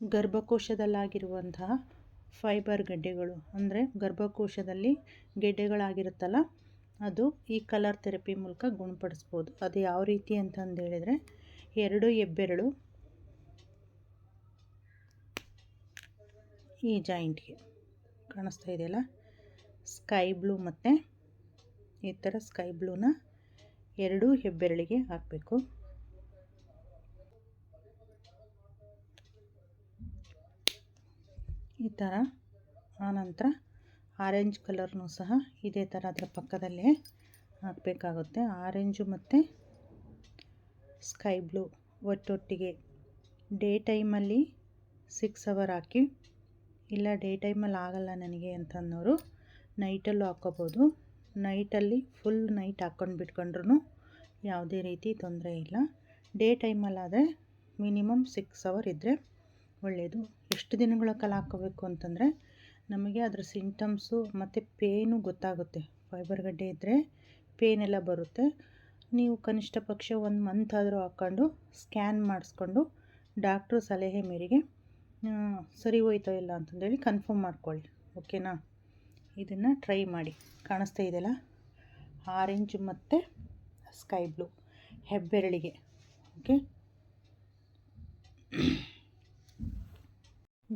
ಗರ್ಭಕೋಶದಲ್ಲಾಗಿರುವಂತಹ fibre ಗೆಡ್ಡೆಗಳು, ಅಂದರೆ ಗರ್ಭಕೋಶದಲ್ಲಿ ಗೆಡ್ಡೆಗಳಾಗಿರುತ್ತಲ್ಲ, ಅದು ಈ ಕಲರ್ ಥೆರಪಿ ಮೂಲಕ ಗುಣಪಡಿಸ್ಬೋದು. ಅದು ಯಾವ ರೀತಿ ಅಂತಂದು ಹೇಳಿದರೆ, ಎರಡು ಹೆಬ್ಬೆರಳು ಈ ಜಾಯಿಂಟ್ಗೆ ಕಾಣಿಸ್ತಾ ಇದೆಯಲ್ಲ? ಸ್ಕೈ ಬ್ಲೂ ಮತ್ತು ಈ ಥರ ಸ್ಕೈ ಬ್ಲೂನ ಎರಡೂ ಹೆಬ್ಬೆರಳಿಗೆ ಹಾಕಬೇಕು. ಈ ಥರ ಆನಂತರ ಆರೆಂಜ್ ಕಲರ್ನೂ ಸಹ ಇದೇ ಥರ ಅದರ ಪಕ್ಕದಲ್ಲೇ ಹಾಕಬೇಕಾಗುತ್ತೆ. ಆರೆಂಜು ಮತ್ತು ಸ್ಕೈ ಬ್ಲೂ ಒಟ್ಟೊಟ್ಟಿಗೆ ಡೇ ಟೈಮಲ್ಲಿ ಸಿಕ್ಸ್ ಅವರ್ ಹಾಕಿ, ಇಲ್ಲ ಡೇ ಟೈಮಲ್ಲಿ ಆಗಲ್ಲ ನನಗೆ ಅಂತಂದವರು ನೈಟಲ್ಲೂ ಹಾಕ್ಕೋಬೋದು. ನೈಟಲ್ಲಿ ಫುಲ್ ನೈಟ್ ಹಾಕ್ಕೊಂಡು ಬಿಟ್ಕೊಂಡ್ರೂ ಯಾವುದೇ ರೀತಿ ತೊಂದರೆ ಇಲ್ಲ. ಡೇ ಟೈಮಲ್ಲಾದರೆ ಮಿನಿಮಮ್ ಸಿಕ್ಸ್ ಅವರ್ ಇದ್ದರೆ ಒಳ್ಳೆಯದು ಎಷ್ಟು ದಿನಗಳ ಕಾಲ ಹಾಕೋಬೇಕು ಅಂತಂದರೆ ನಮಗೆ ಅದರ ಸಿಂಟಮ್ಸು ಮತ್ತು ಪೇನು ಗೊತ್ತಾಗುತ್ತೆ. ಫೈಬರ್ ಗಡ್ಡೆ ಇದ್ದರೆ ಪೇಯ್ನೆಲ್ಲ ಬರುತ್ತೆ. ನೀವು ಕನಿಷ್ಠ ಪಕ್ಷ ಒಂದು ಮಂತ್ ಆದರೂ ಹಾಕ್ಕೊಂಡು ಸ್ಕ್ಯಾನ್ ಮಾಡಿಸ್ಕೊಂಡು ಡಾಕ್ಟ್ರು ಸಲಹೆ ಮೇರೆಗೆ ಸರಿ ಹೋಯ್ತೋ ಇಲ್ಲ ಅಂತಂದೇಳಿ ಕನ್ಫರ್ಮ್ ಮಾಡ್ಕೊಳ್ಳಿ. ಓಕೆನಾ ಇದನ್ನು ಟ್ರೈ ಮಾಡಿ. ಕಾಣಿಸ್ತಾ ಇದೆಯಲ್ಲ? ಆರೆಂಜ್ ಮತ್ತು ಸ್ಕೈ ಬ್ಲೂ ಹೆಬ್ಬೆರಳಿಗೆ. ಓಕೆ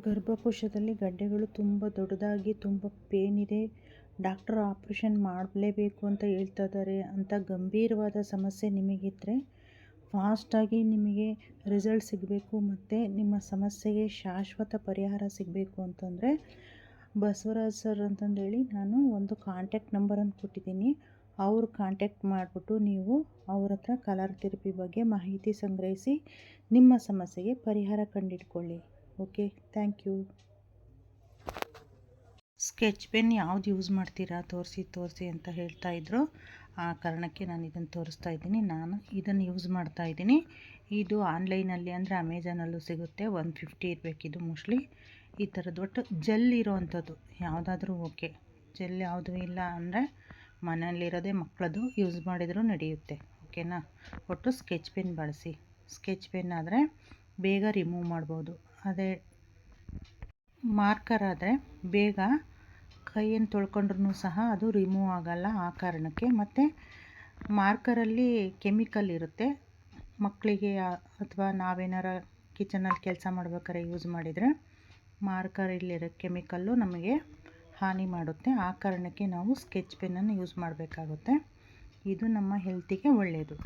ಗರ್ಭಕೋಶದಲ್ಲಿ ಗಡ್ಡೆಗಳು ತುಂಬ ದೊಡ್ಡದಾಗಿ, ತುಂಬ ಪೇನ್ ಇದೆ. ಡಾಕ್ಟರ್ ಆಪ್ರೇಷನ್ ಮಾಡಲೇಬೇಕು ಅಂತ ಹೇಳ್ತಾ ಇದ್ದಾರೆ. ಅಂತ ಗಂಭೀರವಾದ ಸಮಸ್ಯೆ ನಿಮಗಿದ್ದರೆ ಫಾಸ್ಟಾಗಿ ನಿಮಗೆ ರಿಸಲ್ಟ್ ಸಿಗಬೇಕು ಮತ್ತು ನಿಮ್ಮ ಸಮಸ್ಯೆಗೆ ಶಾಶ್ವತ ಪರಿಹಾರ ಸಿಗಬೇಕು ಅಂತಂದರೆ ಬಸವರಾಜ್ ಸರ್ ಅಂತಂದೇಳಿ ನಾನು ಒಂದು ಕಾಂಟ್ಯಾಕ್ಟ್ ನಂಬರನ್ನು ಕೊಟ್ಟಿದ್ದೀನಿ. ಅವ್ರು ಕಾಂಟ್ಯಾಕ್ಟ್ ಮಾಡಿಬಿಟ್ಟು ನೀವು ಅವ್ರ ಹತ್ರ ಕಲರ್ ಥೆರಪಿ ಬಗ್ಗೆ ಮಾಹಿತಿ ಸಂಗ್ರಹಿಸಿ ನಿಮ್ಮ ಸಮಸ್ಯೆಗೆ ಪರಿಹಾರ ಕಂಡಿಡ್ಕೊಳ್ಳಿ okay thank you sketch pen ಯಾವ್ದು ಯೂಸ್ ಮಾಡ್ತೀರಾ? ತೋರಿಸಿ ತೋರಿಸಿ ಅಂತ ಹೇಳ್ತಾ ಇದ್ರು. ಆ ಕಾರಣಕ್ಕೆ ನಾನು ಇದನ್ನು ತೋರಿಸ್ತಾ ಇದ್ದೀನಿ. ನಾನು ಇದನ್ನು ಯೂಸ್ ಮಾಡ್ತಾ ಇದ್ದೀನಿ. ಇದು ಆನ್ಲೈನಲ್ಲಿ ಅಂದರೆ ಅಮೆಝಾನಲ್ಲೂ ಸಿಗುತ್ತೆ. ಒನ್ ಫಿಫ್ಟಿ ಇರಬೇಕಿದು ಮೋಸ್ಟ್ಲಿ ಈ ಥರದ್ದು ಒಟ್ಟು ಜೆಲ್ ಇರೋವಂಥದ್ದು. ಯಾವುದಾದ್ರೂ ಓಕೆ ಜೆಲ್ ಯಾವುದೂ ಇಲ್ಲ ಅಂದರೆ ಮನೆಯಲ್ಲಿರೋದೇ ಮಕ್ಕಳದು ಯೂಸ್ ಮಾಡಿದರೂ ನಡೆಯುತ್ತೆ. ಓಕೆನಾ ಒಟ್ಟು ಸ್ಕೆಚ್ ಪೆನ್ ಬಳಸಿ. ಸ್ಕೆಚ್ ಪೆನ್ ಆದರೆ ಬೇಗ ರಿಮೂವ್ ಮಾಡ್ಬೋದು. ಅದೇ ಮಾರ್ಕರ್ ಆದರೆ ಬೇಗ ಕೈಯನ್ನು ತೊಳ್ಕೊಂಡ್ರೂ ಸಹ ಅದು ರಿಮೂವ್ ಆಗಲ್ಲ ಆ ಕಾರಣಕ್ಕೆ. ಮತ್ತು ಮಾರ್ಕರಲ್ಲಿ ಕೆಮಿಕಲ್ ಇರುತ್ತೆ. ಮಕ್ಕಳಿಗೆ ಅಥವಾ ನಾವೇನಾರ ಕಿಚನಲ್ಲಿ ಕೆಲಸ ಮಾಡ್ಬೇಕಾದ್ರೆ ಯೂಸ್ ಮಾಡಿದರೆ ಮಾರ್ಕರಲ್ಲಿರೋ ಕೆಮಿಕಲ್ಲು ನಮಗೆ ಹಾನಿ ಮಾಡುತ್ತೆ. ಆ ಕಾರಣಕ್ಕೆ ನಾವು ಸ್ಕೆಚ್ ಪೆನ್ನನ್ನು ಯೂಸ್ ಮಾಡಬೇಕಾಗುತ್ತೆ. ಇದು ನಮ್ಮ ಹೆಲ್ತಿಗೆ ಒಳ್ಳೆಯದು